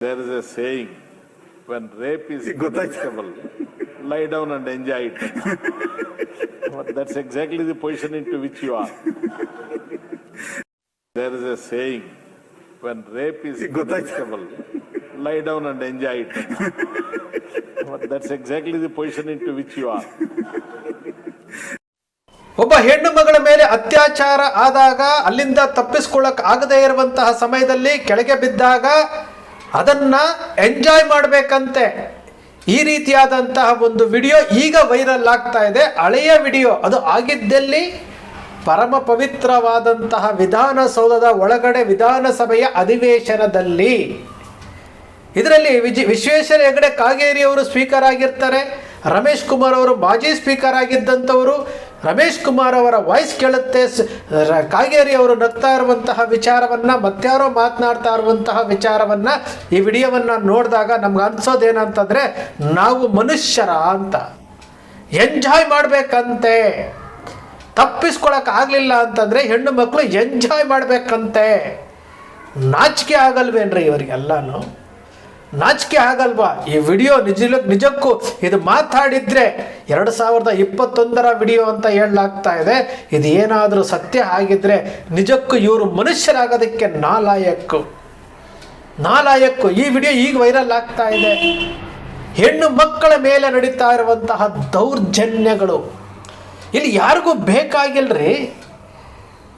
There is a saying, when rape is inevitable, lie down and enjoy it. But That's exactly the position into which you are. There is a saying, when rape is inevitable, lie down and enjoy it. But That's exactly the position into which you are. ಒಬ್ಬ ಹೆಣ್ಣು ಮಗಳ ಮೇಲೆ ಅತ್ಯಾಚಾರ ಆದಾಗ ಅಲ್ಲಿಂದ ತಪ್ಪಿಸ್ಕೊಳ್ಳಕ್ ಆಗದೇ ಇರುವಂತಹ ಸಮಯದಲ್ಲಿ ಕೆಳಗೆ ಬಿದ್ದಾಗ ಅದನ್ನ ಎಂಜಾಯ್ ಮಾಡಬೇಕಂತೆ. ಈ ರೀತಿಯಾದಂತಹ ಒಂದು ವಿಡಿಯೋ ಈಗ ವೈರಲ್ ಆಗ್ತಾ ಇದೆ. ಹಳೆಯ ವಿಡಿಯೋ ಅದು ಆಗಿದ್ದಲ್ಲಿ ಪರಮ ಪವಿತ್ರವಾದಂತಹ ವಿಧಾನಸೌಧದ ಒಳಗಡೆ ವಿಧಾನಸಭೆಯ ಅಧಿವೇಶನದಲ್ಲಿ. ಇದರಲ್ಲಿ ವಿಜಿ, ವಿಶ್ವೇಶ್ವರ ಹೆಗಡೆ ಕಾಗೇರಿಯವರು ಸ್ಪೀಕರ್ ಆಗಿರ್ತಾರೆ. ರಮೇಶ್ ಕುಮಾರ್ ಅವರು ಮಾಜಿ ಸ್ಪೀಕರ್ ಆಗಿದ್ದಂಥವರು. ರಮೇಶ್ ಕುಮಾರ್ ಅವರ ವಾಯ್ಸ್ ಕೇಳುತ್ತೆ. ಕಾಗೇರಿ ಅವರು ನಗ್ತಾ ಇರುವಂತಹ ವಿಚಾರವನ್ನು, ಮತ್ತಾರೋ ಮಾತನಾಡ್ತಾ ಇರುವಂತಹ ವಿಚಾರವನ್ನು ಈ ವಿಡಿಯೋವನ್ನು ನೋಡಿದಾಗ ನಮ್ಗೆ ಅನ್ಸೋದೇನಂತಂದರೆ, ನಾವು ಮನುಷ್ಯರ ಅಂತ. ಎಂಜಾಯ್ ಮಾಡಬೇಕಂತೆ. ತಪ್ಪಿಸ್ಕೊಳಕ್ ಆಗಲಿಲ್ಲ ಅಂತಂದರೆ ಹೆಣ್ಣು ಮಕ್ಕಳು ಎಂಜಾಯ್ ಮಾಡಬೇಕಂತೆ. ನಾಚಿಕೆ ಆಗಲ್ವೇನ್ರಿ ಇವರಿಗೆಲ್ಲಾನು? ನಾಚಿಕೆ ಆಗಲ್ವಾ? ಈ ವಿಡಿಯೋ ನಿಜ ನಿಜಕ್ಕೂ ಇದು ಮಾತಾಡಿದ್ರೆ ಎರಡು ಸಾವಿರದ ಇಪ್ಪತ್ತೊಂದರ ವಿಡಿಯೋ ಅಂತ ಹೇಳಲಾಗ್ತಾ ಇದೆ. ಇದು ಏನಾದರೂ ಸತ್ಯ ಆಗಿದ್ರೆ ನಿಜಕ್ಕೂ ಇವರು ಮನುಷ್ಯರಾಗೋದಕ್ಕೆ ನಾಲಾಯಕ್ಕು ನಾಲಾಯಕ್ಕು ಈ ವಿಡಿಯೋ ಈಗ ವೈರಲ್ ಆಗ್ತಾ ಇದೆ. ಹೆಣ್ಣು ಮಕ್ಕಳ ಮೇಲೆ ನಡೀತಾ ಇರುವಂತಹ ದೌರ್ಜನ್ಯಗಳು. ಇಲ್ಲಿ ಯಾರಿಗೂ ಬೇಕಾಗಿಲ್ರಿ.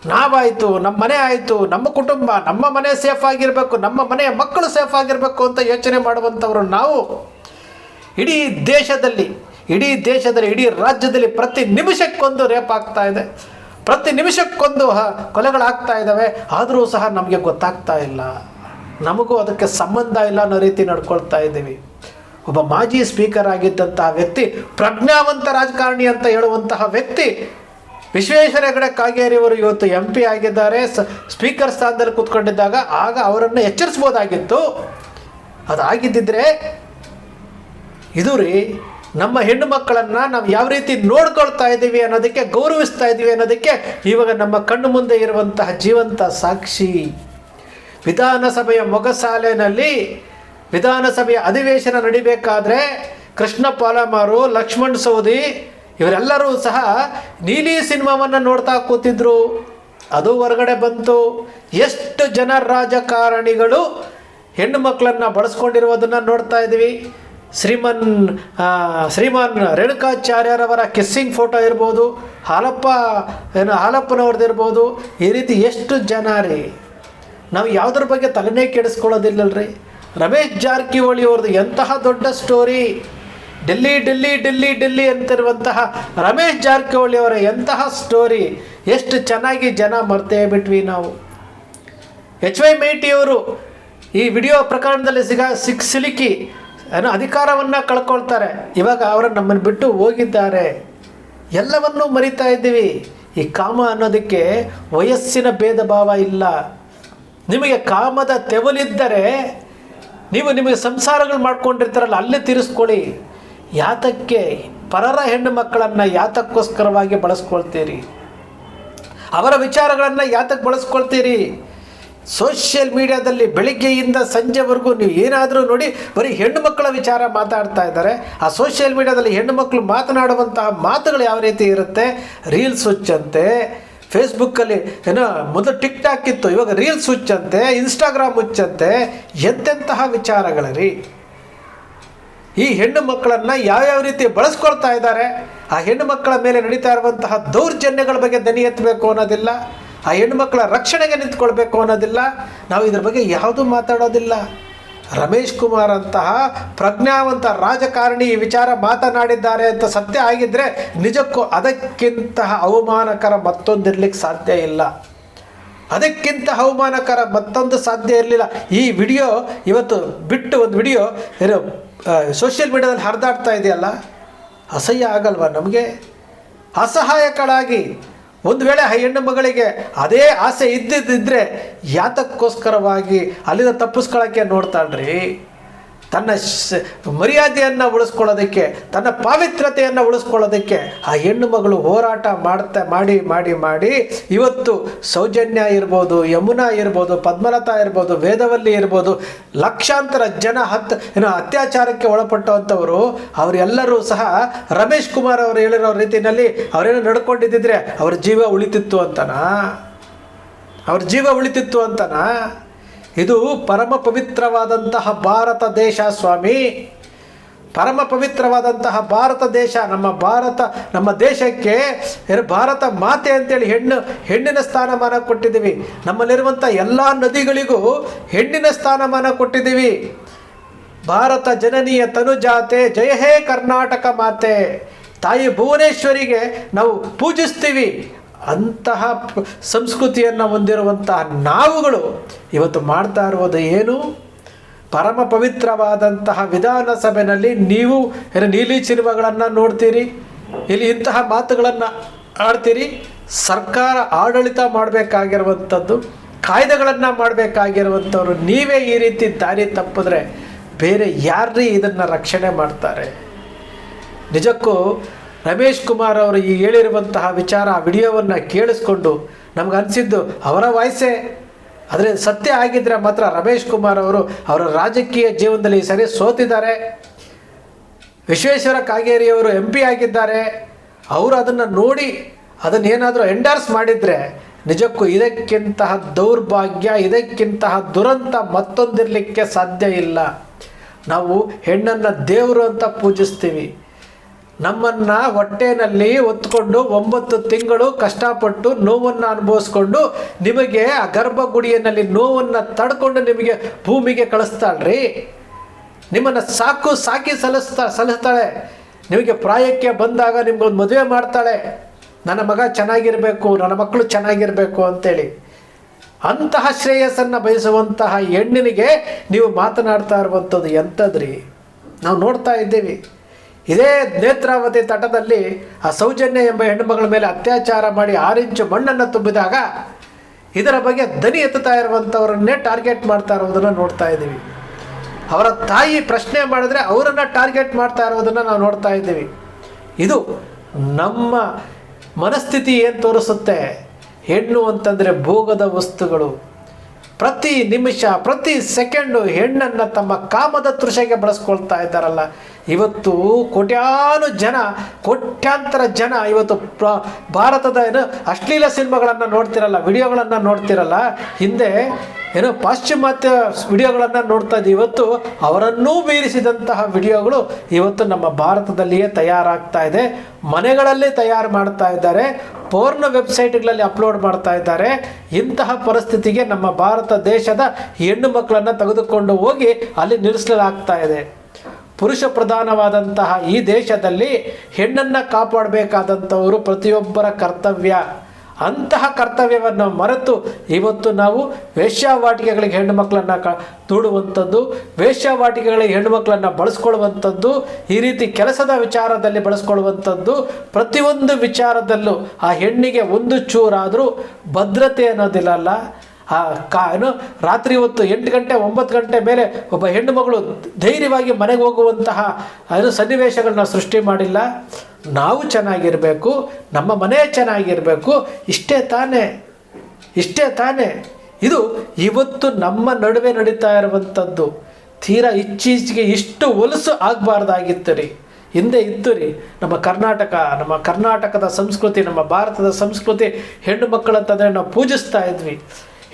ನಾವಾಯಿತು ನಮ್ಮ ಮನೆ ಆಯಿತು, ನಮ್ಮ ಕುಟುಂಬ, ನಮ್ಮ ಮನೆ ಸೇಫ್ ಆಗಿರಬೇಕು, ನಮ್ಮ ಮನೆಯ ಮಕ್ಕಳು ಸೇಫ್ ಆಗಿರಬೇಕು ಅಂತ ಯೋಚನೆ ಮಾಡುವಂಥವ್ರು ನಾವು. ಇಡೀ ದೇಶದಲ್ಲಿ ಇಡೀ ದೇಶದಲ್ಲಿ, ಇಡೀ ರಾಜ್ಯದಲ್ಲಿ ಪ್ರತಿ ನಿಮಿಷಕ್ಕೊಂದು ರೇಪ್ ಆಗ್ತಾ ಇದೆ. ಪ್ರತಿ ನಿಮಿಷಕ್ಕೊಂದು ಕೊಲೆಗಳಾಗ್ತಾ ಇದ್ದಾವೆ. ಆದರೂ ಸಹ ನಮಗೆ ಗೊತ್ತಾಗ್ತಾ ಇಲ್ಲ. ನಮಗೂ ಅದಕ್ಕೆ ಸಂಬಂಧ ಇಲ್ಲ ಅನ್ನೋ ರೀತಿ ನಡ್ಕೊಳ್ತಾ ಇದ್ದೀವಿ. ಒಬ್ಬ ಮಾಜಿ ಸ್ಪೀಕರ್ ಆಗಿದ್ದಂತಹ ವ್ಯಕ್ತಿ, ಪ್ರಜ್ಞಾವಂತ ರಾಜಕಾರಣಿ ಅಂತ ಹೇಳುವಂತಹ ವ್ಯಕ್ತಿ ವಿಶ್ವೇಶ್ವರ ಹೆಗಡೆ ಕಾಗೇರಿ ಅವರು ಇವತ್ತು ಎಂ ಪಿ ಆಗಿದ್ದಾರೆ. ಸ್ಪೀಕರ್ ಸ್ಥಾನದಲ್ಲಿ ಕೂತ್ಕೊಂಡಿದ್ದಾಗ ಆಗ ಅವರನ್ನು ಎಚ್ಚರಿಸ್ಬೋದಾಗಿತ್ತು ಅದಾಗಿದ್ದಿದ್ರೆ, ಇದು ರೀ, ನಮ್ಮ ಹೆಣ್ಣು ಮಕ್ಕಳನ್ನು ನಾವು ಯಾವ ರೀತಿ ನೋಡ್ಕೊಳ್ತಾ ಇದ್ದೀವಿ ಅನ್ನೋದಕ್ಕೆ, ಗೌರವಿಸ್ತಾ ಇದ್ದೀವಿ ಅನ್ನೋದಕ್ಕೆ ಇವಾಗ ನಮ್ಮ ಕಣ್ಣು ಮುಂದೆ ಇರುವಂತಹ ಜೀವಂತ ಸಾಕ್ಷಿ. ವಿಧಾನಸಭೆಯ ಮೊಗಸಾಲೆನಲ್ಲಿ ವಿಧಾನಸಭೆಯ ಅಧಿವೇಶನ ನಡಿಬೇಕಾದ್ರೆ ಕೃಷ್ಣ ಪಾಲಮಾರು ಲಕ್ಷ್ಮಣ್ ಸೌದಿ ಇವರೆಲ್ಲರೂ ಸಹ ನೀಲಿ ಸಿನಿಮಾವನ್ನು ನೋಡ್ತಾ ಕೂತಿದ್ರು. ಅದು ಹೊರಗಡೆ ಬಂತು. ಎಷ್ಟು ಜನ ರಾಜಕಾರಣಿಗಳು ಹೆಣ್ಣು ಮಕ್ಕಳನ್ನು ಬಳಸ್ಕೊಂಡಿರುವುದನ್ನು ನೋಡ್ತಾ ಇದ್ದೀವಿ ಶ್ರೀಮನ್ ಶ್ರೀಮಾನ್ ರೇಣುಕಾಚಾರ್ಯರವರ ಕಿಸ್ಸಿಂಗ್ ಫೋಟೋ ಇರ್ಬೋದು, ಹಾಲಪ್ಪ, ಏನು ಹಾಲಪ್ಪನವ್ರದ್ದು ಇರ್ಬೋದು ಈ ರೀತಿ ಎಷ್ಟು ಜನ ರೀ? ನಾವು ಯಾವುದ್ರ ಬಗ್ಗೆ ತಲೆನೇ ಕೆಡಿಸ್ಕೊಳ್ಳೋದಿಲ್ಲಲ್ರಿ. ರಮೇಶ್ ಜಾರಕಿಹೊಳಿ ಅವ್ರದ್ದು ಎಂತಹ ದೊಡ್ಡ ಸ್ಟೋರಿ ಡೆಲ್ಲಿ ಡೆಲ್ಲಿ ಡೆಲ್ಲಿ ಡೆಲ್ಲಿ ಅಂತಿರುವಂತಹ ರಮೇಶ್ ಜಾರಕಿಹೊಳಿ ಅವರ ಎಂತಹ ಸ್ಟೋರಿ ಎಷ್ಟು ಚೆನ್ನಾಗಿ ಜನ ಮರ್ತೇ ಬಿಟ್ವಿ ನಾವು. ಎಚ್ ವೈ ಮೇಟಿಯವರು ಈ ವಿಡಿಯೋ ಪ್ರಕರಣದಲ್ಲಿ ಸಿಗ, ಸಿಕ್, ಸಿಲುಕಿ, ಏನೋ ಅಧಿಕಾರವನ್ನು ಕಳ್ಕೊಳ್ತಾರೆ. ಇವಾಗ ಅವರು ನಮ್ಮನ್ನು ಬಿಟ್ಟು ಹೋಗಿದ್ದಾರೆ. ಎಲ್ಲವನ್ನೂ ಮರಿತಾ ಇದ್ದೀವಿ. ಈ ಕಾಮ ಅನ್ನೋದಕ್ಕೆ ವಯಸ್ಸಿನ ಭೇದ ಭಾವ ಇಲ್ಲ. ನಿಮಗೆ ಕಾಮದ ತೆವಲಿದ್ದರೆ ನೀವು ನಿಮಗೆ ಸಂಸಾರಗಳು ಮಾಡ್ಕೊಂಡಿರ್ತಾರಲ್ಲ, ಅಲ್ಲೇ ತೀರಿಸ್ಕೊಳ್ಳಿ. ಯಾತಕ್ಕೆ ಪರರ ಹೆಣ್ಣು ಮಕ್ಕಳನ್ನು ಯಾತಕ್ಕೋಸ್ಕರವಾಗಿ ಬಳಸ್ಕೊಳ್ತೀರಿ? ಅವರ ವಿಚಾರಗಳನ್ನು ಯಾತಕ್ಕೆ ಬಳಸ್ಕೊಳ್ತೀರಿ? ಸೋಷಿಯಲ್ ಮೀಡಿಯಾದಲ್ಲಿ ಬೆಳಿಗ್ಗೆಯಿಂದ ಸಂಜೆವರೆಗೂ ನೀವು ಏನಾದರೂ ನೋಡಿ ಬರೀ ಹೆಣ್ಣು ಮಕ್ಕಳ ವಿಚಾರ ಮಾತಾಡ್ತಾ ಇದ್ದಾರೆ. ಆ ಸೋಷಿಯಲ್ ಮೀಡಿಯಾದಲ್ಲಿ ಹೆಣ್ಣು ಮಕ್ಕಳು ಮಾತನಾಡುವಂತಹ ಮಾತುಗಳು ಯಾವ ರೀತಿ ಇರುತ್ತೆ? ರೀಲ್ಸ್ ಹುಚ್ಚಂತೆ. ಫೇಸ್ಬುಕ್ಕಲ್ಲಿ ಏನೋ ಮೊದಲು ಟಿಕ್ ಟಾಕ್ ಇತ್ತು, ಇವಾಗ ರೀಲ್ಸ್ ಹುಚ್ಚಂತೆ, ಇನ್ಸ್ಟಾಗ್ರಾಮ್ ಹುಚ್ಚಂತೆ. ಎಂತೆಂತಹ ವಿಚಾರಗಳ ರೀ ಈ ಹೆಣ್ಣು ಮಕ್ಕಳನ್ನು ಯಾವ್ಯಾವ ರೀತಿ ಬಳಸ್ಕೊಳ್ತಾ ಇದ್ದಾರೆ, ಆ ಹೆಣ್ಣು ಮಕ್ಕಳ ಮೇಲೆ ನಡೀತಾ ಇರುವಂತಹ ದೌರ್ಜನ್ಯಗಳ ಬಗ್ಗೆ ದನಿ ಎತ್ತಬೇಕು ಅನ್ನೋದಿಲ್ಲ, ಆ ಹೆಣ್ಣು ಮಕ್ಕಳ ರಕ್ಷಣೆಗೆ ನಿಂತ್ಕೊಳ್ಬೇಕು ಅನ್ನೋದಿಲ್ಲ, ನಾವು ಇದ್ರ ಬಗ್ಗೆ ಯಾವುದೂ ಮಾತಾಡೋದಿಲ್ಲ. ರಮೇಶ್ ಕುಮಾರ್ ಅಂತಹ ಪ್ರಜ್ಞಾವಂತ ರಾಜಕಾರಣಿ ಈ ವಿಚಾರ ಮಾತನಾಡಿದ್ದಾರೆ ಅಂತ ಸತ್ಯ ಆಗಿದ್ದರೆ ನಿಜಕ್ಕೂ ಅದಕ್ಕಿಂತಹ ಅವಮಾನಕರ ಮತ್ತೊಂದಿರ್ಲಿಕ್ಕೆ ಸಾಧ್ಯ ಇಲ್ಲ. ಅದಕ್ಕಿಂತ ಅವಮಾನಕರ ಮತ್ತೊಂದು ಸಾಧ್ಯ ಇರಲಿಲ್ಲ. ಈ ವಿಡಿಯೋ ಇವತ್ತು ಬಿಟ್ಟು ಒಂದು ವಿಡಿಯೋ, ಏನು ಸೋಷಿಯಲ್ ಮೀಡಿಯಾದಲ್ಲಿ ಹರಿದಾಡ್ತಾ ಇದೆಯಲ್ಲ, ಅಸಹ್ಯ ಆಗಲ್ವ ನಮಗೆ? ಅಸಹಾಯಕಳಾಗಿ ಒಂದು ವೇಳೆ ಹೆಣ್ಣು ಮಗಳಿಗೆ ಅದೇ ಆಸೆ ಇದ್ದಿದ್ದರೆ ಯಾತಕ್ಕೋಸ್ಕರವಾಗಿ ಅಲ್ಲಿಂದ ತಪ್ಪಿಸ್ಕೊಳ್ಳೋಕ್ಕೆ ನೋಡ್ತಾಳ್ರಿ? ತನ್ನ ಮರ್ಯಾದೆಯನ್ನು ಉಳಿಸ್ಕೊಳ್ಳೋದಕ್ಕೆ, ತನ್ನ ಪಾವಿತ್ರತೆಯನ್ನು ಉಳಿಸ್ಕೊಳ್ಳೋದಕ್ಕೆ ಆ ಹೆಣ್ಣು ಮಗಳು ಹೋರಾಟ ಮಾಡ್ತಾ, ಮಾಡಿ ಮಾಡಿ ಮಾಡಿ ಇವತ್ತು ಸೌಜನ್ಯ ಇರ್ಬೋದು, ಯಮುನಾ ಇರ್ಬೋದು, ಪದ್ಮಲತಾ ಇರ್ಬೋದು, ವೇದವಲ್ಲಿ ಇರ್ಬೋದು, ಲಕ್ಷಾಂತರ ಜನ ಹತ್ತು ಏನು ಅತ್ಯಾಚಾರಕ್ಕೆ ಒಳಪಟ್ಟಂಥವರು, ಅವರೆಲ್ಲರೂ ಸಹ ರಮೇಶ್ ಕುಮಾರ್ ಅವರು ಹೇಳಿರೋ ರೀತಿಯಲ್ಲಿ ಅವರೇನು ನಡ್ಕೊಂಡಿದ್ದಿದ್ರೆ ಅವ್ರ ಜೀವ ಉಳಿತಿತ್ತು ಅಂತನಾ? ಅವ್ರ ಜೀವ ಉಳಿತಿತ್ತು ಅಂತನಾ? ಇದು ಪರಮ ಪವಿತ್ರವಾದಂತಹ ಭಾರತ ದೇಶ ಸ್ವಾಮಿ. ಪರಮ ಪವಿತ್ರವಾದಂತಹ ಭಾರತ ದೇಶ, ನಮ್ಮ ಭಾರತ, ನಮ್ಮ ದೇಶಕ್ಕೆ ಭಾರತ ಮಾತೆ ಅಂತೇಳಿ ಹೆಣ್ಣು, ಹೆಣ್ಣಿನ ಸ್ಥಾನಮಾನ ಕೊಟ್ಟಿದ್ದೀವಿ. ನಮ್ಮಲ್ಲಿರುವಂಥ ಎಲ್ಲ ನದಿಗಳಿಗೂ ಹೆಣ್ಣಿನ ಸ್ಥಾನಮಾನ ಕೊಟ್ಟಿದ್ದೀವಿ. ಭಾರತ ಜನನೀಯ ತನುಜಾತೆ, ಜಯ ಹೇ ಕರ್ನಾಟಕ ಮಾತೆ. ತಾಯಿ ಭುವನೇಶ್ವರಿಗೆ ನಾವು ಪೂಜಿಸ್ತೀವಿ. ಅಂತಹ ಸಂಸ್ಕೃತಿಯನ್ನು ಹೊಂದಿರುವಂತಹ ನಾವುಗಳು ಇವತ್ತು ಮಾಡ್ತಾ ಇರುವುದು ಏನು? ಪರಮ ಪವಿತ್ರವಾದಂತಹ ವಿಧಾನಸಭೆಯಲ್ಲಿ ನೀವು ನೀಲಿ ಸಿನಿಮಾಗಳನ್ನು ನೋಡ್ತೀರಿ? ಇಲ್ಲಿ ಇಂತಹ ಮಾತುಗಳನ್ನು ಆಡ್ತೀರಿ? ಸರ್ಕಾರ ಆಡಳಿತ ಮಾಡಬೇಕಾಗಿರುವಂಥದ್ದು, ಕಾಯ್ದೆಗಳನ್ನು ಮಾಡಬೇಕಾಗಿರುವಂಥವ್ರು ನೀವೇ ಈ ರೀತಿ ದಾರಿ ತಪ್ಪಿದ್ರೆ ಬೇರೆ ಯಾರ್ರೀ ಇದನ್ನು ರಕ್ಷಣೆ ಮಾಡ್ತಾರೆ? ನಿಜಕ್ಕೂ ರಮೇಶ್ ಕುಮಾರ್ ಅವರು ಈ ಹೇಳಿರುವಂತಹ ವಿಚಾರ ಆ ವಿಡಿಯೋವನ್ನು ಕೇಳಿಸ್ಕೊಂಡು ನಮ್ಗೆ ಅನಿಸಿದ್ದು ಅವರ ವಾಯ್ಸೇ. ಆದರೆ ಸತ್ಯ ಆಗಿದ್ದರೆ ಮಾತ್ರ ರಮೇಶ್ ಕುಮಾರ್ ಅವರು ಅವರ ರಾಜಕೀಯ ಜೀವನದಲ್ಲಿ ಸರಿ ಸೋತಿದ್ದಾರೆ. ವಿಶ್ವೇಶ್ವರ ಕಾಗೇರಿಯವರು ಎಂ ಪಿ ಆಗಿದ್ದಾರೆ. ಅವರು ಅದನ್ನು ನೋಡಿ ಅದನ್ನೇನಾದರೂ ಎಂಡರ್ಸ್ ಮಾಡಿದರೆ ನಿಜಕ್ಕೂ ಇದಕ್ಕಿಂತಹ ದೌರ್ಭಾಗ್ಯ, ಇದಕ್ಕಿಂತಹ ದುರಂತ ಮತ್ತೊಂದಿರಲಿಕ್ಕೆ ಸಾಧ್ಯ ಇಲ್ಲ. ನಾವು ಹೆಣ್ಣನ್ನು ದೇವರು ಅಂತ ಪೂಜಿಸ್ತೀವಿ. ನಮ್ಮನ್ನು ಹೊಟ್ಟೆನಲ್ಲಿ ಹೊತ್ಕೊಂಡು ಒಂಬತ್ತು ತಿಂಗಳು ಕಷ್ಟಪಟ್ಟು ನೋವನ್ನು ಅನುಭವಿಸ್ಕೊಂಡು ನಿಮಗೆ ಆ ಗರ್ಭಗುಡಿಯಲ್ಲಿ ನೋವನ್ನು ತಡ್ಕೊಂಡು ನಿಮಗೆ ಭೂಮಿಗೆ ಕಳಿಸ್ತಾಳ್ರಿ. ನಿಮ್ಮನ್ನು ಸಾಕು ಸಾಕಿ ಸಲ್ಲಿಸ್ತಾ, ಸಲ್ಲಿಸ್ತಾಳೆ. ನಿಮಗೆ ಪ್ರಾಯಕ್ಕೆ ಬಂದಾಗ ನಿಮ್ಗೊಂದು ಮದುವೆ ಮಾಡ್ತಾಳೆ. ನನ್ನ ಮಗ ಚೆನ್ನಾಗಿರಬೇಕು, ನನ್ನ ಮಕ್ಕಳು ಚೆನ್ನಾಗಿರಬೇಕು ಅಂತೇಳಿ. ಅಂತಹ ಶ್ರೇಯಸ್ಸನ್ನು ಬಯಸುವಂತಹ ಹೆಣ್ಣಿನಿಗೆ ನೀವು ಮಾತನಾಡ್ತಾ ಇರುವಂಥದ್ದು ಎಂಥದ್ರಿ? ನಾವು ನೋಡ್ತಾ ಇದ್ದೀವಿ. ಇದೇ ನೇತ್ರಾವತಿ ತಟದಲ್ಲಿ ಆ ಸೌಜನ್ಯ ಎಂಬ ಹೆಣ್ಣುಮಗಳ ಮೇಲೆ ಅತ್ಯಾಚಾರ ಮಾಡಿ ಆರಿಂಚು ಮಣ್ಣನ್ನು ತುಂಬಿದಾಗ ಇದರ ಬಗ್ಗೆ ದನಿ ಎತ್ತುತ್ತಾ ಇರುವಂಥವರನ್ನೇ ಟಾರ್ಗೆಟ್ ಮಾಡ್ತಾ ಇರೋದನ್ನು ನೋಡ್ತಾ ಇದ್ದೀವಿ. ಅವರ ತಾಯಿ ಪ್ರಶ್ನೆ ಮಾಡಿದ್ರೆ ಅವರನ್ನು ಟಾರ್ಗೆಟ್ ಮಾಡ್ತಾ ಇರೋದನ್ನು ನಾವು ನೋಡ್ತಾ ಇದ್ದೀವಿ. ಇದು ನಮ್ಮ ಮನಸ್ಥಿತಿ ಏನು ತೋರಿಸುತ್ತೆ? ಹೆಣ್ಣು ಅಂತಂದರೆ ಭೋಗದ ವಸ್ತುಗಳು. ಪ್ರತಿ ನಿಮಿಷ, ಪ್ರತಿ ಸೆಕೆಂಡು ಹೆಣ್ಣನ್ನು ತಮ್ಮ ಕಾಮದ ತೃಷೆಗೆ ಬಳಸ್ಕೊಳ್ತಾ ಇದ್ದಾರಲ್ಲ. ಇವತ್ತು ಕೋಟ್ಯಾನು ಜನ, ಕೋಟ್ಯಾಂತರ ಜನ ಇವತ್ತು ಪ್ರ, ಭಾರತದ ಏನು ಅಶ್ಲೀಲ ಸಿನಿಮಾಗಳನ್ನು ನೋಡ್ತಿರಲ್ಲ, ವಿಡಿಯೋಗಳನ್ನು ನೋಡ್ತಿರಲ್ಲ, ಹಿಂದೆ ಏನೋ ಪಾಶ್ಚಿಮಾತ್ಯ ವಿಡಿಯೋಗಳನ್ನು ನೋಡ್ತಾ ಇದ್ದೀವಿ ಇವತ್ತು ಅವರನ್ನೂ ಮೀರಿಸಿದಂತಹ ವಿಡಿಯೋಗಳು ಇವತ್ತು ನಮ್ಮ ಭಾರತದಲ್ಲಿಯೇ ತಯಾರಾಗ್ತಾ ಇದೆ. ಮನೆಗಳಲ್ಲೇ ತಯಾರು ಮಾಡ್ತಾ ಇದ್ದಾರೆ. ಪೋರ್ನ ವೆಬ್ಸೈಟ್ಗಳಲ್ಲಿ ಅಪ್ಲೋಡ್ ಮಾಡ್ತಾ ಇದ್ದಾರೆ. ಇಂತಹ ಪರಿಸ್ಥಿತಿಗೆ ನಮ್ಮ ಭಾರತ ದೇಶದ ಹೆಣ್ಣು ಮಕ್ಕಳನ್ನು ತೆಗೆದುಕೊಂಡು ಹೋಗಿ ಅಲ್ಲಿ ನಿಲ್ಲಿಸಲಾಗ್ತಾ ಇದೆ. ಪುರುಷ ಪ್ರಧಾನವಾದಂತಹ ಈ ದೇಶದಲ್ಲಿ ಹೆಣ್ಣನ್ನು ಕಾಪಾಡಬೇಕಾದಂಥವರು ಪ್ರತಿಯೊಬ್ಬರ ಕರ್ತವ್ಯ. ಅಂತಹ ಕರ್ತವ್ಯವನ್ನು ಮರೆತು ಇವತ್ತು ನಾವು ವೇಶ್ಯಾವಾಟಿಕೆಗಳಿಗೆ ಹೆಣ್ಣು ಮಕ್ಕಳನ್ನು ಕ ದೂಡುವಂಥದ್ದು ವೇಶ್ಯಾವಾಟಿಕೆಗಳಿಗೆ ಹೆಣ್ಣು ಮಕ್ಕಳನ್ನು ಬಳಸ್ಕೊಳ್ಳುವಂಥದ್ದು, ಈ ರೀತಿ ಕೆಲಸದ ವಿಚಾರದಲ್ಲಿ ಬಳಸ್ಕೊಳ್ಳುವಂಥದ್ದು, ಪ್ರತಿಯೊಂದು ವಿಚಾರದಲ್ಲೂ ಆ ಹೆಣ್ಣಿಗೆ ಒಂದು ಚೂರಾದರೂ ಭದ್ರತೆ ಅನ್ನೋದಿಲ್ಲಲ್ಲ ಆ ಕಾ ಏನು, ರಾತ್ರಿ ಹೊತ್ತು ಎಂಟು ಗಂಟೆ, ಒಂಬತ್ತು ಗಂಟೆ ಮೇಲೆ ಒಬ್ಬ ಹೆಣ್ಣು ಮಗಳು ಧೈರ್ಯವಾಗಿ ಮನೆಗೆ ಹೋಗುವಂತಹ, ಏನು ಸನ್ನಿವೇಶಗಳನ್ನ ಸೃಷ್ಟಿ ಮಾಡಿಲ್ಲ. ನಾವು ಚೆನ್ನಾಗಿರಬೇಕು, ನಮ್ಮ ಮನೆ ಚೆನ್ನಾಗಿರಬೇಕು, ಇಷ್ಟೇ ತಾನೇ ಇಷ್ಟೇ ತಾನೇ. ಇದು ಇವತ್ತು ನಮ್ಮ ನಡುವೆ ನಡೀತಾ ಇರುವಂಥದ್ದು. ತೀರಾ ಇತ್ತೀಚೆಗೆ ಇಷ್ಟು ಹೊಲಸು ಆಗಬಾರ್ದಾಗಿತ್ತು ರೀ ಹಿಂದೆ ಇತ್ತು ರೀ ನಮ್ಮ ಕರ್ನಾಟಕ, ನಮ್ಮ ಕರ್ನಾಟಕದ ಸಂಸ್ಕೃತಿ, ನಮ್ಮ ಭಾರತದ ಸಂಸ್ಕೃತಿ ಹೆಣ್ಣು ಮಕ್ಕಳಂತಂದರೆ ನಾವು ಪೂಜಿಸ್ತಾ ಇದ್ವಿ.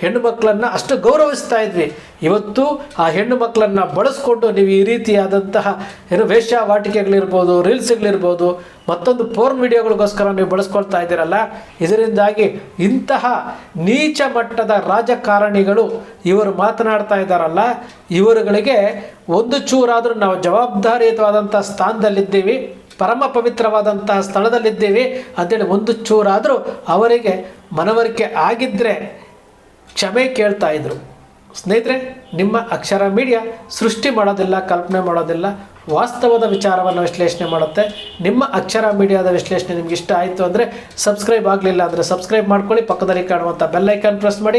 ಹೆಣ್ಣು ಮಕ್ಕಳನ್ನು ಅಷ್ಟು ಗೌರವಿಸ್ತಾ ಇದ್ವಿ. ಇವತ್ತು ಆ ಹೆಣ್ಣು ಮಕ್ಕಳನ್ನು ಬಳಸ್ಕೊಂಡು ನೀವು ಈ ರೀತಿಯಾದಂತಹ ಏನು ವೇಶ್ಯಾವಾಟಿಕೆಗಳಿರ್ಬೋದು ರೀಲ್ಸ್ಗಳಿರ್ಬೋದು, ಮತ್ತೊಂದು ಪೋರ್ನ್ ವಿಡಿಯೋಗಳಿಗೋಸ್ಕರ ನೀವು ಬಳಸ್ಕೊಳ್ತಾ ಇದ್ದೀರಲ್ಲ? ಇದರಿಂದಾಗಿ ಇಂತಹ ನೀಚ ಮಟ್ಟದ ರಾಜಕಾರಣಿಗಳು ಇವರು ಮಾತನಾಡ್ತಾ ಇದ್ದಾರಲ್ಲ, ಇವರುಗಳಿಗೆ ಒಂದು ಚೂರಾದರೂ ನಾವು ಜವಾಬ್ದಾರಿಯುತವಾದಂಥ ಸ್ಥಾನದಲ್ಲಿದ್ದೀವಿ, ಪರಮ ಪವಿತ್ರವಾದಂತಹ ಸ್ಥಳದಲ್ಲಿದ್ದೀವಿ, ಅಂತೇಳಿ ಒಂದು ಚೂರಾದರೂ ಅವರಿಗೆ ಮನವರಿಕೆ ಆಗಿದ್ದರೆ ಕ್ಷಮೆ ಕೇಳ್ತಾ ಇದ್ರು. ಸ್ನೇಹಿತರೆ, ನಿಮ್ಮ ಅಕ್ಷರ ಮೀಡಿಯಾ ಸೃಷ್ಟಿ ಮಾಡೋದಿಲ್ಲ, ಕಲ್ಪನೆ ಮಾಡೋದಿಲ್ಲ. ವಾಸ್ತವದ ವಿಚಾರವನ್ನು ವಿಶ್ಲೇಷಣೆ ಮಾಡುತ್ತೆ. ನಿಮ್ಮ ಅಕ್ಷರ ಮೀಡಿಯಾದ ವಿಶ್ಲೇಷಣೆ ನಿಮ್ಗೆ ಇಷ್ಟ ಆಯಿತು ಅಂದರೆ ಸಬ್ಸ್ಕ್ರೈಬ್ ಆಗಲಿಲ್ಲ ಅಂದರೆ ಸಬ್ಸ್ಕ್ರೈಬ್ ಮಾಡ್ಕೊಳ್ಳಿ. ಪಕ್ಕದಲ್ಲಿ ಕಾಣುವಂಥ ಬೆಲ್ಲೈಕನ್ ಪ್ರೆಸ್ ಮಾಡಿ.